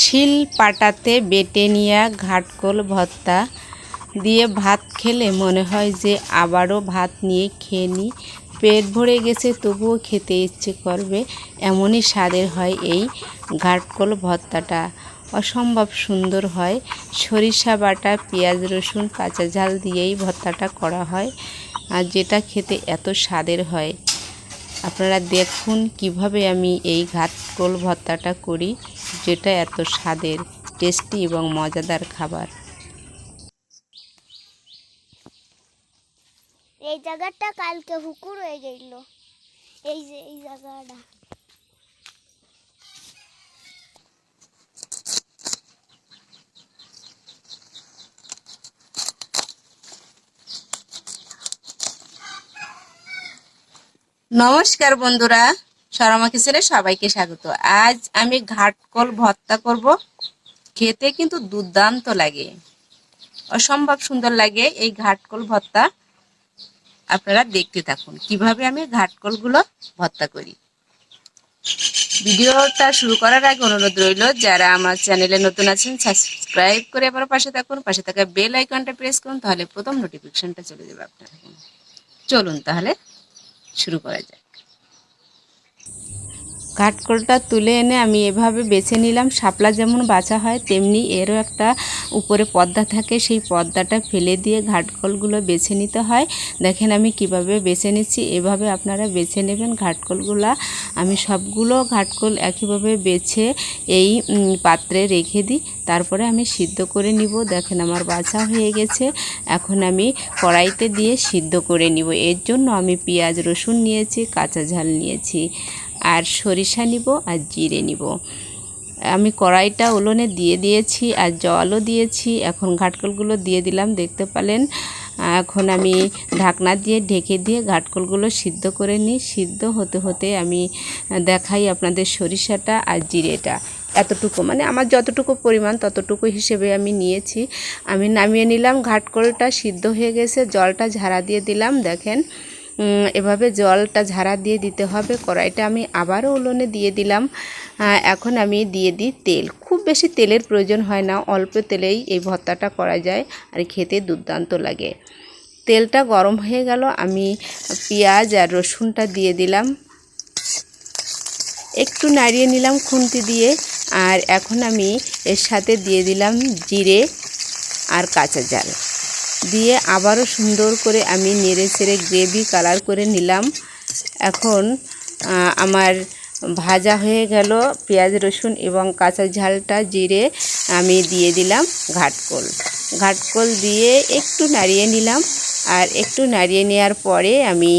শিল পাটাতে বেটে নেওয়া ঘাটকোল ভর্তা দিয়ে ভাত খেলে মনে হয় যে আবারও ভাত নিয়ে খেয়ে নিই পেট ভরে গেছে, তবুও খেতে ইচ্ছে করবে, এমনই স্বাদের হয় এই ঘাটকোল ভর্তাটা। অসম্ভব সুন্দর হয়। সরিষা বাটা, পেঁয়াজ রসুন, কাঁচা ঝাল দিয়েই ভর্তাটা করা হয়, আর যেটা খেতে এত স্বাদের হয়। আপনারা দেখুন কীভাবে আমি এই ঘাটকোল ভর্তাটা করি। যেটা এত স্বাদের টেস্টি এবং মজাদার খাবার। এই জায়গাটা কালকে হুকুর হয়ে গেল। এই যে এই জায়গাটা। নমস্কার বন্ধুরা। সরমা কিচেনে সবাইকে স্বাগত। আজ আমি ঘাটকল ভর্তা করব। খেতে কিন্তু দুর্দান্ত লাগে। অসম্ভব সুন্দর লাগে এই ঘাটকল ভর্তা। আপনারা দেখতে থাকুন কীভাবে আমি ঘাটকলগুলো ভর্তা করি। ভিডিওটা শুরু করার আগে অনুরোধ রইল, যারা আমার চ্যানেলে নতুন আছেন সাবস্ক্রাইব করে আবার পাশে থাকুন। পাশে থাকা বেল আইকনটা প্রেস করুন, তাহলে প্রথম নোটিফিকেশনটা চলে যাবে আপনার। চলুন তাহলে শুরু করা যাক। কাঠকলটা তুলে এনে আমি এভাবে বেছে নিলাম। শাপলা যেমন বাছা হয়, তেমনি এরও একটা উপরে পর্দা থাকে, সেই পর্দাটা ফেলে দিয়ে ঘাটকলগুলো বেছে নিতে হয়। দেখেন আমি কীভাবে বেছে নিচ্ছি, এভাবে আপনারা বেছে নেবেন ঘাটকলগুলা। আমি সবগুলো ঘাটকল একইভাবে বেছে এই পাত্রে রেখে দিই। তারপরে আমি সিদ্ধ করে নিব। দেখেন আমার বাছা হয়ে গেছে। এখন আমি কড়াইতে দিয়ে সিদ্ধ করে নিব। এর জন্য আমি পেঁয়াজ, রসুন নিয়েছি, কাঁচা ঝাল নিয়েছি। আর সরিষা নিব আর জিরে নিব। আমি কড়াইটা উলোনে দিয়ে দিয়েছি আর জলও দিয়েছি। এখন ঘাটকলগুলো দিয়ে দিলাম, দেখতে পালেন? এখন আমি ঢাকনা দিয়ে ঢেকে দিয়ে ঘাটকলগুলো সিদ্ধ করে নিই। সিদ্ধ হতে হতে আমি দেখাই আপনাদের সরিষাটা আর জিরেটা এতটুকু। মানে আমার যতটুকু পরিমাণ ততটুকু হিসেবে আমি নিয়েছি। আমি নামিয়ে নিলাম, ঘাটকলটা সিদ্ধ হয়ে গেছে, জলটা ঝাড়া দিয়ে দিলাম, দেখেন? এভাবে জলটা ঝাড়া দিয়ে দিতে হবে। কড়াইটা আমি আবারও উলোনে দিয়ে দিলাম। এখন আমি দিয়ে দিই তেল। খুব বেশি তেলের প্রয়োজন হয় না, অল্প তেলেই এই ভর্তাটা করা যায় আর খেতে দুর্দান্ত লাগে। তেলটা গরম হয়ে গেল, আমি পেঁয়াজ আর রসুনটা দিয়ে দিলাম। একটু নাড়িয়ে নিলাম খুন্তি দিয়ে, আর এখন আমি এর সাথে দিয়ে দিলাম জিরে আর কাঁচা জাল। দিয়ে আবারও সুন্দর করে আমি নেড়ে ছেড়ে গ্রেভি কালার করে নিলাম। এখন আমার ভাজা হয়ে গেল পেঁয়াজ, রসুন এবং কাঁচা ঝালটা জিরে আমি দিয়ে দিলাম ঘাটকল। ঘাটকল দিয়ে একটু নাড়িয়ে নিলাম আর একটু নাড়িয়ে নেওয়ার পরে আমি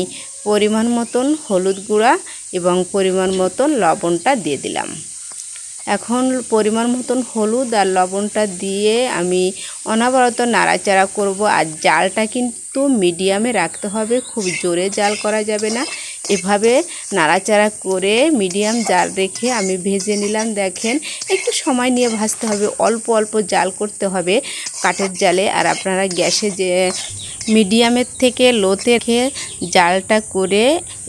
পরিমাণ মতন হলুদ গুঁড়া এবং পরিমাণ মতন লবণটা দিয়ে দিলাম। এখন পরিমাণ মতন হলুদ আর লবণটা দিয়ে আমি অনাবরত নাড়াচাড়া করব। আর জালটা কিন্তু মিডিয়ামে রাখতে হবে, খুব জোরে জাল করা যাবে না। এভাবে নাড়াচাড়া করে মিডিয়াম জাল রেখে আমি ভেজে নিলাম, দেখেন। একটু সময় নিয়ে ভাজতে হবে, অল্প অল্প জাল করতে হবে কাঠের জালে। আর আপনারা গ্যাসে যে মিডিয়ামের থেকে লোতে রেখে জালটা করে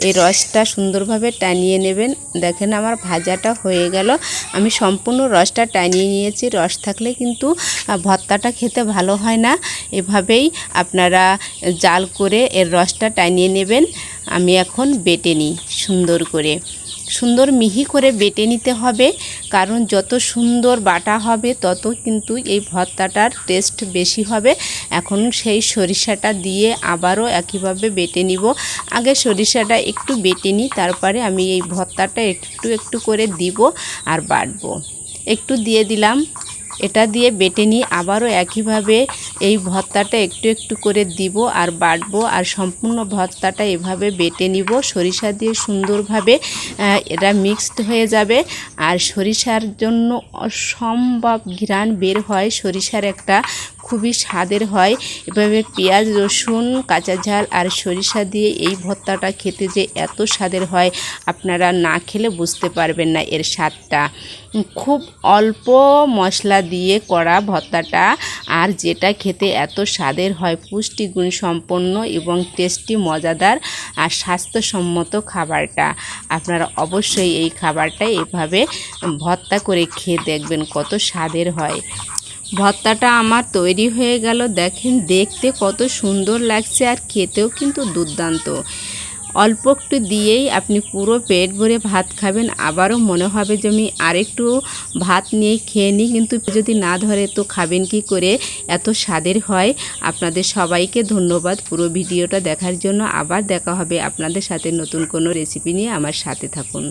এই রসটা সুন্দরভাবে টানিয়ে নেবেন। দেখেন আমার ভাজাটা হয়ে গেল। আমি সম্পূর্ণ রসটা টানিয়ে নিয়েছি। রস থাকলে কিন্তু ভর্তাটা খেতে ভালো হয় না। এভাবেই আপনারা জাল করে এর রসটা টানিয়ে নেবেন। আমি এখন বেটে নিই সুন্দর করে। সুন্দর মিহি করে বেটে নিতে হবে, কারণ যত সুন্দর বাটা হবে, তত কিন্তু এই ভর্তাটার টেস্ট বেশি হবে। এখন সেই সরিষাটা দিয়ে আবারও একইভাবে বেটে নিব। আগে সরিষাটা একটু বেটে নিই, তারপরে আমি এই ভর্তাটা একটু একটু করে দিব আর বাটবো। একটু দিয়ে দিলাম। এটা দিয়ে বেটে নিয়ে আবারও একইভাবে এই ভর্তাটা একটু একটু করে দিব আর বাটবো আর সম্পূর্ণ ভর্তাটা এভাবে বেটে নিব। সরিষা দিয়ে সুন্দরভাবে এটা মিক্সড হয়ে যাবে আর সরিষার জন্য অসম্ভব ঘ্রাণ বের হয় সরিষার একটা খুবই স্বাদের হয়। এভাবে পেঁয়াজ, রসুন, কাঁচা ঝাল আর সরিষা দিয়ে এই ভর্তাটা খেতে যে এত স্বাদের হয়, আপনারা না খেলে বুঝতে পারবেন না এর স্বাদটা। খুব অল্প মশলা দিয়ে করা ভর্তাটা আর যেটা খেতে এত স্বাদের হয়, পুষ্টিগুণ সম্পন্ন এবং টেস্টি, মজাদার আর স্বাস্থ্যসম্মত খাবারটা। আপনারা অবশ্যই এই খাবারটা এভাবে ভর্তা করে খেয়ে দেখবেন কত স্বাদের হয়। ভর্তাটা আমার তৈরি হয়ে গেল। দেখেন দেখতে কত সুন্দর লাগছে আর খেতেও কিন্তু দুর্দান্ত। অল্প একটু দিয়েই আপনি পুরো পেট ভরে ভাত খাবেন। আবারও মনে হবে যে আমি আরেকটু ভাত নিয়ে খেয়ে নিই। কিন্তু যদি না ধরে তো খাবেন কি করে? এত স্বাদের হয়। আপনাদের সবাইকে ধন্যবাদ পুরো ভিডিওটা দেখার জন্য। আবার দেখা হবে আপনাদের সাথে নতুন কোনো রেসিপি নিয়ে। আমার সাথে থাকুন।